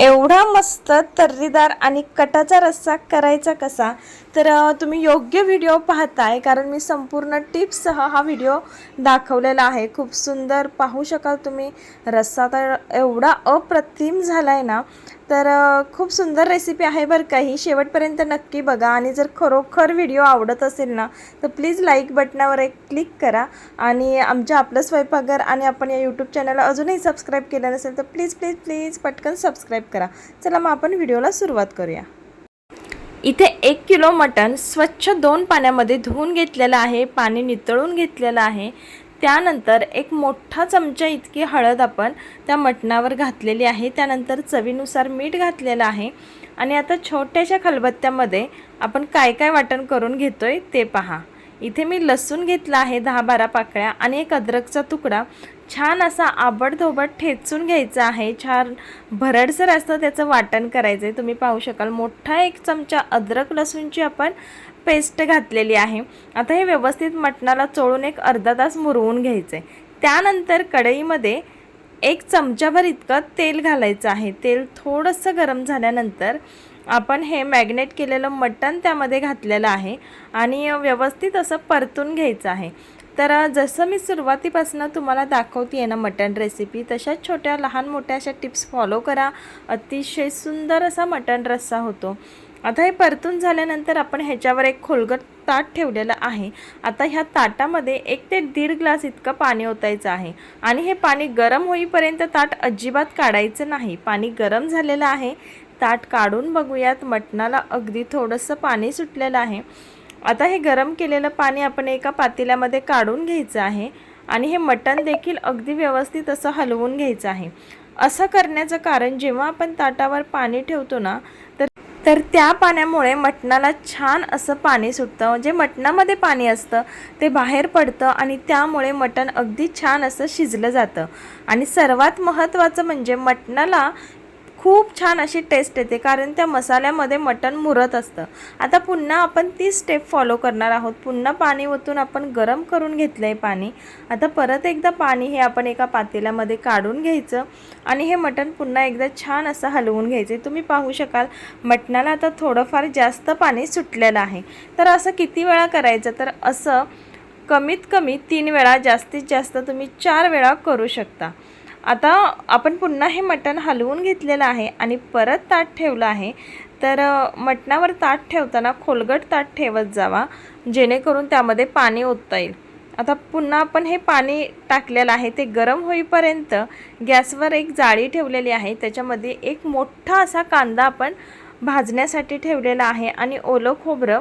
एवढा मस्त तर्रीदार आणि कटाचा रस्सा करायचा कसा? तर तुम्ही योग्य व्हिडिओ पाहताय कारण मी संपूर्ण टिप्ससह हा व्हिडिओ दाखवलेला आहे. खूप सुंदर पाहू शकाल तुम्ही. रस्सा तर एवढा अप्रतिम झाला आहे ना तर खूप सुंदर रेसिपी आहे बरं का ही. शेवटपर्यंत नक्की बघा आणि जर खरोखर व्हिडिओ आवडत असेल ना तर प्लीज लाईक बटनावर एक क्लिक करा आणि आमच्या आपलं स्वयंपाकघर आणि आपण या यूट्यूब चॅनलला अजूनही सबस्क्राईब केलं नसेल तर प्लीज प्लीज प्लीज पटकन सबस्क्राईब करा. चला मग आपण व्हिडिओला सुरुवात करूया. इथे एक किलो मटण स्वच्छ दोन पाण्यामध्ये धुवून घेतलेलं आहे पाणी नितळून घेतलेलं आहे. त्यानंतर एक मोठा चमचा इतकी हळद आपण त्या मटणावर घातलेली आहे. त्यानंतर चवीनुसार मीठ घातलेलं आहे. आणि आता छोट्याशा खलबत्त्यामध्ये आपण काय काय वाटण करून घेतोय ते पहा. इथे मी लसूण घेतला आहे दहा बारा पाकळ्या आणि एक अद्रकचा तुकडा. छान असा आबडधोबड ठेचून घ्यायचा आहे. छान भरडसर असतं त्याचं वाटण करायचं आहे तुम्ही पाहू शकाल मोठा एक चमचा अद्रक लसूणची आपण पेस्ट घातलेली आहे. आता हे व्यवस्थित मटणाला चोळून एक अर्धा तास मुरवून घ्यायचं आहे त्यानंतर कढईमध्ये एक चमचाभर इतकं तेल घालायचं आहे. तेल थोडंसं गरम झाल्यानंतर आपण हे मॅग्नेट केलेलं मटण त्यामध्ये घातलेलं आहे आणि व्यवस्थित असं परतून घ्यायचं आहे. तर जसं मी सुरुवातीपासून तुम्हाला दाखवते आहे ना मटण रेसिपी तशाच छोट्या लहान मोठ्या अशा टिप्स फॉलो करा. अतिशय सुंदर असा मटण रस्सा होतो. आता हे परतून झाल्यानंतर आपण ह्याच्यावर एक खोलगट ताट ठेवलेलं आहे. आता ह्या ताटामध्ये एक ते दीड ग्लास इतकं पाणी ओतायचं आहे. आणि हे पाणी गरम होईपर्यंत ताट अजिबात काढायचं नाही. पाणी गरम झालेलं आहे. ताट काढून बघूयात. मटणाला अगदी थोडंसं पाणी सुटलेलं आहे. आता हे गरम केलेलं पाणी आपण एका पातेल्यामध्ये काढून घ्यायचं आहे. आणि हे मटण देखील अगदी व्यवस्थित असं हलवून घ्यायचं आहे. असं करण्याचं कारण जेव्हा आपण ताटावर पाणी ठेवतो ना तर तर त्या पाण्यामुळे मटणाला छान असं पाणी सुटतं. जे मटणामध्ये पाणी असतं ते बाहेर पडतं आणि त्यामुळे मटण अगदी छान असं शिजलं जातं. आणि सर्वात महत्त्वाचं म्हणजे मटणाला खूप छान अशी टेस्ट येते कारण त्या मसाल्यामध्ये मटण मुरत असतं. आता पुन्हा आपण ती स्टेप फॉलो करणार आहोत. पुन्हा पाणी ओतून आपण गरम करून घेतलं आहे पाणी. आता परत एकदा पाणी हे आपण एका पातेल्यामध्ये काढून घ्यायचं आणि हे मटण पुन्हा एकदा छान असं हलवून घ्यायचे. तुम्ही पाहू शकाल मटणाला आता थोडंफार जास्त पाणी सुटलेलं आहे. तर असं किती वेळा करायचं? तर असं कमीत कमी तीन वेळा जास्तीत जास्त तुम्ही चार वेळा करू शकता. आता आपण पुन्हा हे मटण हलवून घेतलेलं आहे आणि परत ताट ठेवलं आहे. तर मटणावर ताट ठेवताना खोलगट ताट ठेवत जावा जेणेकरून त्यामध्ये पाणी ओतता येईल. आता पुन्हा आपण हे पाणी टाकलेलं आहे ते गरम होईपर्यंत गॅसवर एक जाळी ठेवलेली आहे. त्याच्यामध्ये एक मोठा असा कांदा आपण भाजण्यासाठी ठेवलेला आहे आणि ओलं खोबरं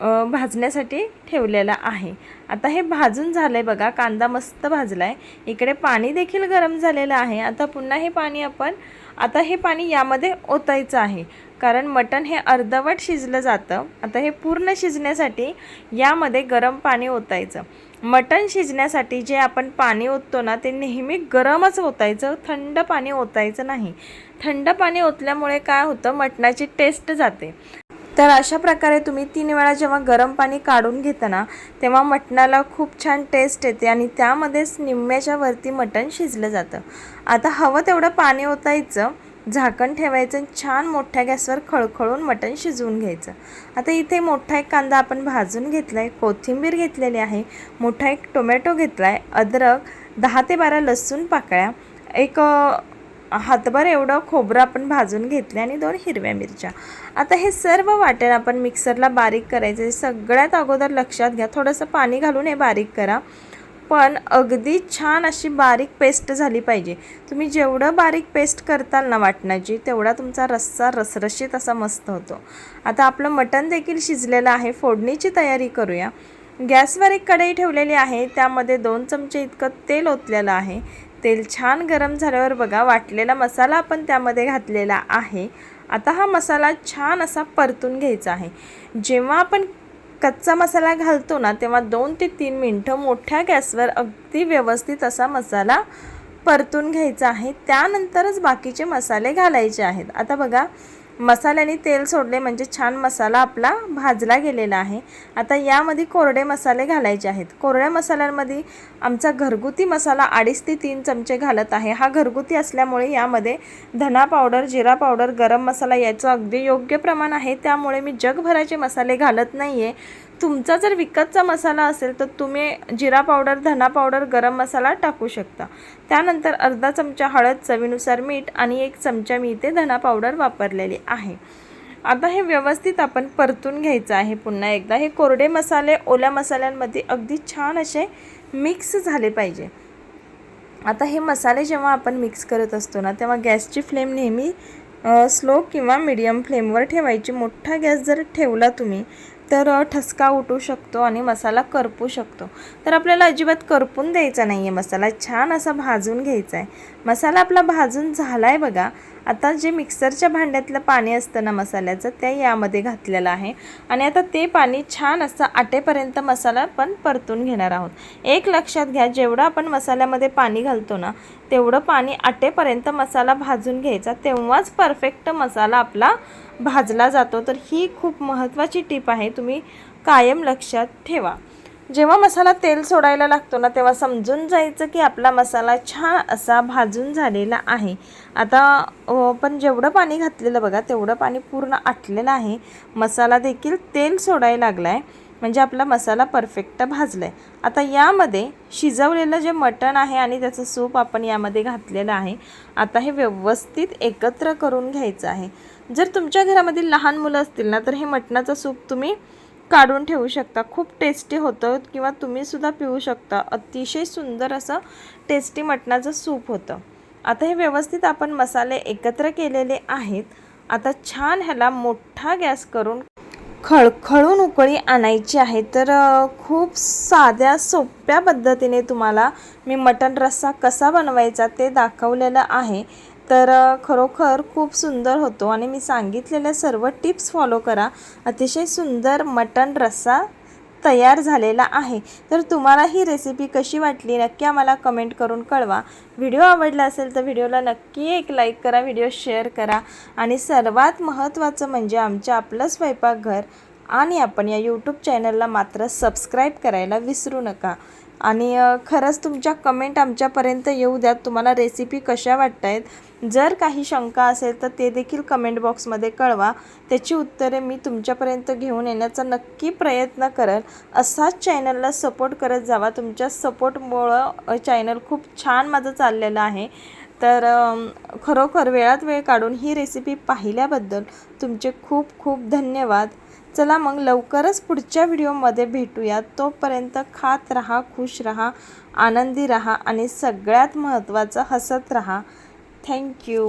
भाजण्यासाठी ठेवलेला आहे. आता हे भाजून झालं आहे बघा कांदा मस्त भाजला आहे इकडे पाणी देखील गरम झालेलं आहे. आता पुन्हा हे पाणी आपण आता हे पाणी यामध्ये ओतायचं आहे. कारण मटण हे अर्धवट शिजलं जातं. आता हे पूर्ण शिजण्यासाठी यामध्ये गरम पाणी ओतायचं. मटण शिजण्यासाठी जे आपण पाणी ओततो ना ते नेहमी गरमच ओतायचं. थंड पाणी ओतायचं नाही. थंड पाणी ओतल्यामुळे काय होतं? मटणाची टेस्ट जाते. तर अशा प्रकारे तुम्ही तीन वेळा जेव्हा गरम पाणी काढून घेता ना तेव्हा मटणाला खूप छान टेस्ट येते आणि त्यामध्येच निम्म्याच्या वरती मटण शिजलं जातं. आता हवं तेवढं पाणी ओतायचं झाकण ठेवायचं आणि छान मोठ्या गॅसवर खळखळून मटण शिजवून घ्यायचं. आता इथे मोठा एक कांदा आपण भाजून घेतला आहे कोथिंबीर घेतलेली आहे मोठा एक टोमॅटो घेतला आहे अद्रक दहा ते बारा लसूण पाकळ्या एक हातभर एवढं खोबरं आपण भाजून घेतले आणि दोन हिरव्या मिरच्या. आता हे सर्व वाटण आपण मिक्सरला बारीक करायचं. सगळ्यात अगोदर लक्षात घ्या थोडंसं पाणी घालून हे बारीक करा. पण अगदी छान अशी बारीक पेस्ट झाली पाहिजे. तुम्ही जेवढं बारीक पेस्ट करताल ना वाटणाची तेवढा तुमचा रस्सा रसरशीत असा मस्त होतो. आता आपलं मटण देखील शिजलेलं आहे फोडणीची तयारी करूया. गॅसवर एक कढई ठेवलेली आहे त्यामध्ये दोन चमचे इतकं तेल ओतलेलं आहे. तेल छान गरम झाल्यावर बघा वाटलेला मसाला आपण त्यामध्ये घातलेला आहे. आता हा मसाला छान असा परतून घ्यायचा आहे. जेव्हा आपण कच्चा मसाला घालतो ना तेव्हा दोन ते तीन मिनटं मोठ्या गॅसवर अगदी व्यवस्थित असा मसाला परतून घ्यायचा आहे. त्यानंतरच बाकीचे मसाले घालायचे आहेत. आता बघा मसाल्याने तेल सोडले म्हणजे छान मसाला आपला भाजला गेलेला आहे. आता यामध्ये कोरडे मसाले घालायचे आहेत. कोरड्या मसाल्यांमध्ये आमचा घरगुती मसाला अडीच ते तीन चमचे घालत आहे. हा घरगुती असल्यामुळे यामध्ये धना पावडर जिरा पावडर गरम मसाला याचं अगदी योग्य प्रमाण आहे. त्यामुळे मी जगभराचे मसाले घालत नाही आहे तुमचा जर विकतचा मसाला असेल तर तुम्ही जिरा पावडर धना पावडर गरम मसाला टाकू शकता. त्यानंतर अर्धा चमचा हळद चवीनुसार मीठ आणि एक चमचा मी इथे धना पावडर वापरलेली आहे. आता हे व्यवस्थित आपण परतून घ्यायचं आहे पुन्हा एकदा. हे कोरडे मसाले ओल्या मसाल्यांमध्ये अगदी छान असे मिक्स झाले पाहिजे. आता हे मसाले जेव्हा आपण मिक्स करत असतो ना तेव्हा गॅसची फ्लेम नेहमी स्लो किंवा मिडियम फ्लेमवर ठेवायची. मोठा गॅस जर ठेवला तुम्ही तर ठसका उठू शकतो आणि मसाला करपू शकतो. तर आपल्याला अजिबात करपून द्यायचा नाही आहे मसाला. छान असा भाजून घ्यायचा आहे मसाला आपला भाजून झाला आहे बघा आता जे मिक्सरच्या भांड्यातलं पाणी असतं ना मसाल्याचं ते यामध्ये घातलेलं आहे. आणि आता ते पाणी छान असं आटेपर्यंत मसाला पण परतून घेणार आहोत. एक लक्षात घ्या जेवढं आपण मसाल्यामध्ये पाणी घालतो ना तेवढं पाणी आटेपर्यंत मसाला भाजून घ्यायचा. तेव्हाच परफेक्ट मसाला आपला भाजला जातो. तर ही खूप महत्त्वाची टीप आहे. तुम्ही कायम लक्षात ठेवा. जेव्हा मसाला तेल सोडायला लागतो ना तेव्हा समजून जायचं की आपला मसाला छान असा भाजून झालेला आहे. आता पण जेवढं पाणी घातलेलं बघा तेवढं पाणी पूर्ण आटलेलं आहे. मसाला देखील तेल सोडायला लागला आहे म्हणजे आपला मसाला परफेक्ट भाजला आहे आता यामध्ये शिजवलेलं जे मटण आहे आणि त्याचं सूप आपण यामध्ये घातलेलं आहे आता हे व्यवस्थित एकत्र करून घ्यायचं आहे. जर तुमच्या घरामध्ये लहान मुलं असतील ना तर हे मटणाचं सूप तुम्ही काढून ठेवू शकता. खूप टेस्टी होतं किंवा तुम्हीसुद्धा पिऊ शकता. अतिशय सुंदर असं टेस्टी मटणाचं सूप होतं. आता हे व्यवस्थित आपण मसाले एकत्र केलेले आहेत. आता छान ह्याला मोठा गॅस करून खळखळून उकळी आणायची आहे. तर खूप साध्या सोप्या पद्धतीने तुम्हाला मी मटण रस्सा कसा बनवायचा ते दाखवलेलं आहे. तर खरोखर खूप सुंदर होतो. आणि मी सांगितलेल्या सर्व टिप्स फॉलो करा. अतिशय सुंदर मटण रस्सा तयार झालेला आहे. तर तुम्हाला ही रेसिपी कशी वाटली नक्की आम्हाला कमेंट करून कळवा. व्हिडिओ आवडला असेल तर व्हिडिओला नक्की एक लाईक करा व्हिडिओ शेअर करा. आणि सर्वात महत्त्वाचं म्हणजे आमच्या आपलं स्वयंपाकघर आणि आपण या यूट्यूब चॅनलला मात्र सबस्क्राईब करायला विसरू नका. आणि खरंच तुमच्या कमेंट आमच्यापर्यंत येऊ द्यात तुम्हाला रेसिपी कशा वाटत आहेत जर काही शंका असेल तर ते देखील कमेंट बॉक्समध्ये कळवा. त्याची उत्तरे मी तुमच्यापर्यंत घेऊन येण्याचा नक्की प्रयत्न करेल. असाच चॅनलला सपोर्ट करत जावा. तुमच्या सपोर्टमुळं चॅनल खूप छान माझं चाललेलं आहे. तर खरोखर वेळात वेळ काढून ही रेसिपी पाहिल्याबद्दल तुमचे खूप खूप धन्यवाद. चला मग लवकरच पुढच्या व्हिडिओमध्ये भेटूया तोपर्यंत खात राहा खुश राहा आनंदी राहा आणि सगळ्यात महत्त्वाचं हसत राहा. थँक्यू